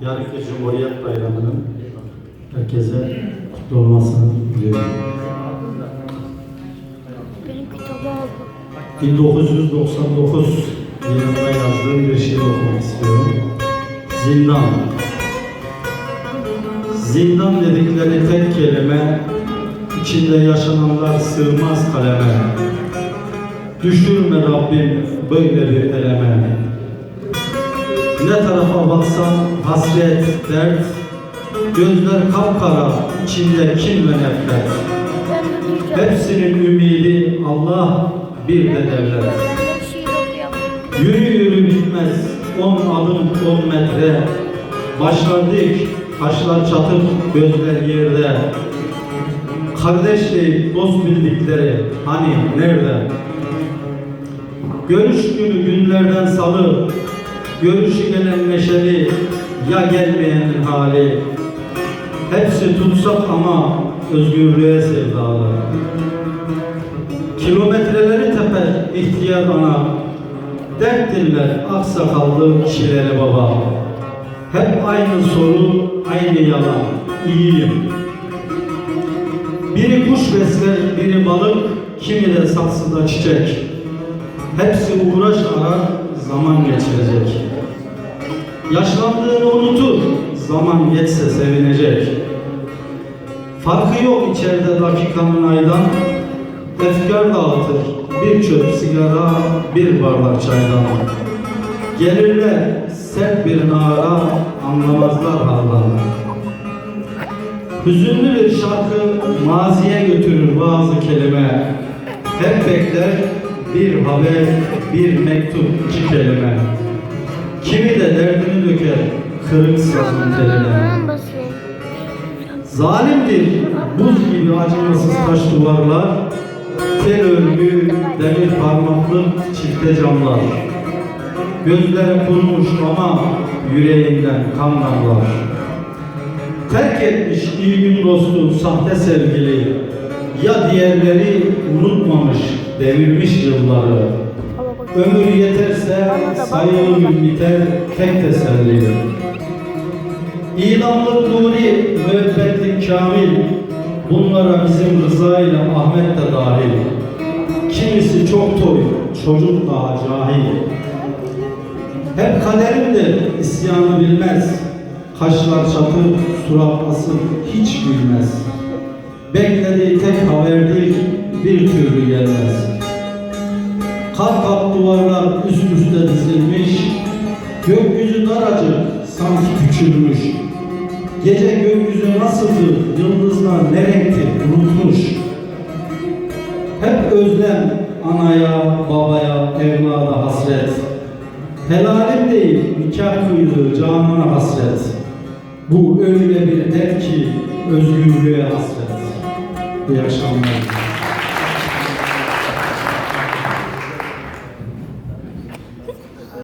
Yarınki Cumhuriyet Bayramı'nın herkese kutlu olmasını diliyorum. Benim kitabı aldı. 1999 yılında yazdığım bir şiir okumak istiyorum. Zindan. Zindan dedikleri tek kelime, içinde yaşananlar sığmaz kaleme. Düşürme Rabbim böyle bir eleme. Ne tarafa baksan hasret, dert, gözler kapkara, içinde kin ve nefret. Hepsinin ümidi Allah bir de devlet. Yürü yürü bitmez on adım on metre. Başlar dik, kaşlar çatık, gözler yerde. Kardeş deyip dost bildikleri hani nerede? Görüş günü günlerden salı, görüşü gelen neşeli, ya gelmeyenin hali. Hepsi tutsak ama özgürlüğe sevdalı. Kilometreleri teper ihtiyar ana, dert dinler aksakallı çileli baba. Hep aynı soru, aynı yalan, iyiyim. Biri kuş besler, biri balık, kimi de saksıda çiçek. Hepsi uğraş arar, zaman geçirecek. Yaşlandığını unutur, zaman geçse sevinecek. Farkı yok içeride dakikanın aydan, efkar dağıtır, bir çöp sigara, bir bardak çaydan. Gelirler sert bir nara, anlamazlar haldan. Hüzünlü bir şarkı maziye götürür bazı kelime. Hep bekler bir haber, bir mektup, iki kelime. Kimi de derdini döker kırık sazın teline. Zalimdir buz gibi acımasız taş duvarlar, tel örgü, demir parmaklık çifte camlar. Gözleri kurumuş ama yüreğinden kan damlar. Terk etmiş iyi gün dostu sahte sevgili, ya diğerleri unutmamış devirmiş yılları. Ömür yeterse sayılı gün biter tek teselli. İlamlık nuri, müebbetlik kamil, bunlara bizim rızayla Ahmet de dahil. Kimisi çok toy, çocuk daha cahil. Hep kaderimdir, isyanı bilmez. Kaşlar çatı, surat asık, hiç gülmez. Beklediği tek haberdir, bir türlü gelmez. Kat kat duvarlar üst üste dizilmiş, gökyüzü daracık sanki küçülmüş. Gece gökyüzü nasıldı, yıldızlar ne renkti unutmuş. Hep özlem anaya, babaya, evlada hasret. Helalim değil, nikah kıydığı canına hasret. Bu öyle bir dert ki özgürlüğe hasret. İyi akşamlar.